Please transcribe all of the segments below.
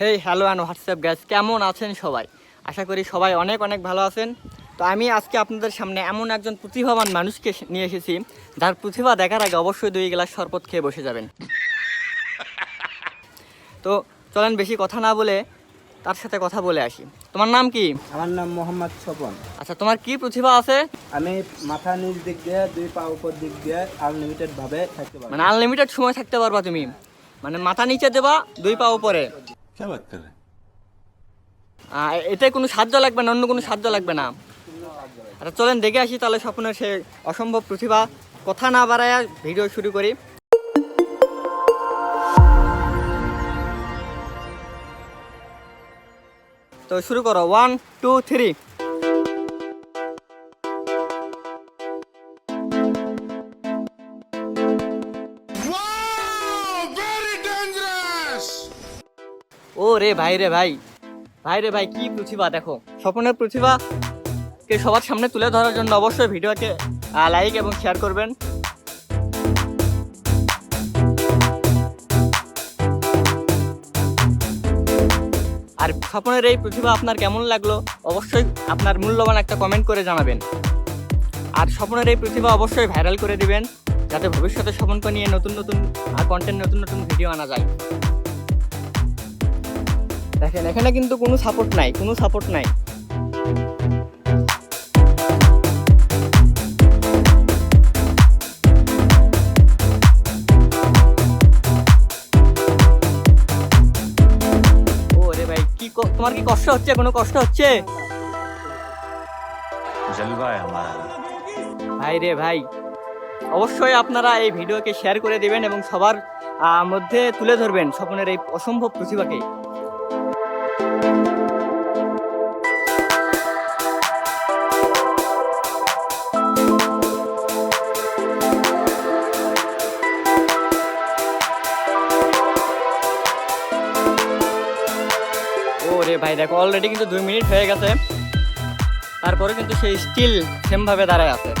Hey hello and what's up guys কেমন আছেন সবাই? আশা করি সবাই অনেক অনেক ভালো আছেন। তো আমি আজকে আপনাদের সামনে এমন একজন প্রতিভাবান মানুষকে নিয়ে এসেছি যার প্রতিভা দেখার আগে অবশ্যই দুই গ্লাস শরবত খেয়ে বসে যাবেন। তো চলেন বেশি কথা না বলে তার সাথে কথা বলে আসি। তোমার নাম কি? আমার নাম মোহাম্মদ স্বপন। আচ্ছা তোমার কি প্রতিভা আছে? আমি মাথা নিচ দিক দিয়ে দুই পা উপর দিক দিয়ে আনলিমিটেড ভাবে থাকতে পারি মানে আনলিমিটেড সময় থাকতে পারবা তুমি। মানে মাথা নিচে দেবা দুই পা উপরে। क्या बात कर रहे हैं আহ, এতে কোনো সাহায্য লাগবে না অন্য কোনো সাহায্য লাগবে না আচ্ছা চলেন দেখে আসি তাহলে স্বপ্নের সে অসম্ভব প্রতিভা কথা না বাড়ায় ভিডিও শুরু করি তো শুরু করো ওয়ান টু থ্রি ও রে ভাই রে ভাই। ভাই রে ভাই, কি প্রতিভা দেখো। স্বপ্নের প্রতিভা কে সবার সামনে তুলে ধরার জন্য অবশ্যই ভিডিওকে লাইক এবং শেয়ার করবেন। আর স্বপ্নের এই প্রতিভা আপনার কেমন লাগল, অবশ্যই আপনার মূল্যবান একটা কমেন্ট করে জানাবেন। আর স্বপ্নের এই প্রতিভা অবশ্যই ভাইরাল করে দিবেন, যাতে ভবিষ্যতে স্বপনকে নিয়ে নতুন নতুন কন্টেন্ট নতুন নতুন ভিডিও আনা যায়। দেখেন এখানে কিন্তু কোনো সাপোর্ট নাই কোনো সাপোর্ট নাই। তোমার কি কষ্ট হচ্ছে? কোনো কষ্ট হচ্ছে? ভাই রে ভাই অবশ্যই আপনারা এই ভিডিওকে শেয়ার করে দেবেন এবং সবার মধ্যে তুলে ধরবেন স্বপ্নের এই অসম্ভব প্রতিভাকে। ও রে ভাই, দেখো অলরেডি কিন্তু দুই মিনিট হয়ে গেছে। তারপরে কিন্তু সেই স্টিল সেমভাবে দাঁড়ায় আছে।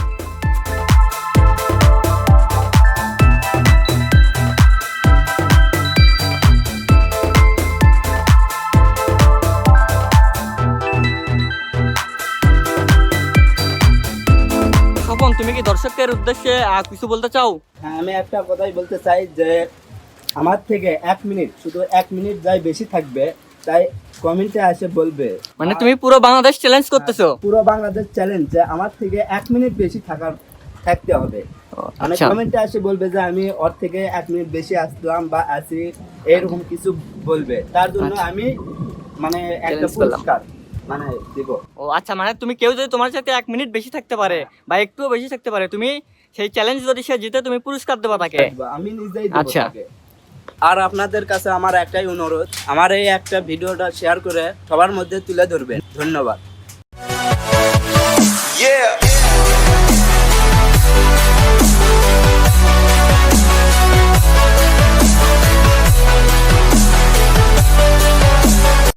তুমি কি দর্শকের উদ্দেশ্যে কিছু বলতে চাও? হ্যাঁ আমি একটা কথাই বলতে চাই যে, আমার থেকে এক মিনিট, শুধু এক মিনিট যাই বেশি থাকবে তাই কমেন্টে এসে বলবে মানে তুমি পুরো বাংলাদেশ চ্যালেঞ্জ করতেছো? পুরো বাংলাদেশ চ্যালেঞ্জ যে আমার থেকে এক মিনিট বেশি থাকার থাকতে হবে। মানে আচ্ছা। কমেন্টে এসে বলবে যে আমি ওর থেকে এক মিনিট বেশি আসলাম বা আসি এরকম কিছু বলবে। তার জন্য আচ্ছা। আমি মানে একটা পুরস্কার মানে দিব। ও আচ্ছা মানে তুমি কেউ যদি তোমার সাথে এক মিনিট বেশি থাকতে পারে বা একটুও বেশি থাকতে পারে তুমি সেই চ্যালেঞ্জ যদি সে জিতে তুমি পুরস্কার দেবা তাকে? আমি নিজেই আচ্ছা। আর আপনাদের কাছে আমার একটাই অনুরোধ, আমার এই একটা ভিডিওটা শেয়ার করে সবার মধ্যে তুলে ধরবেন ধন্যবাদ.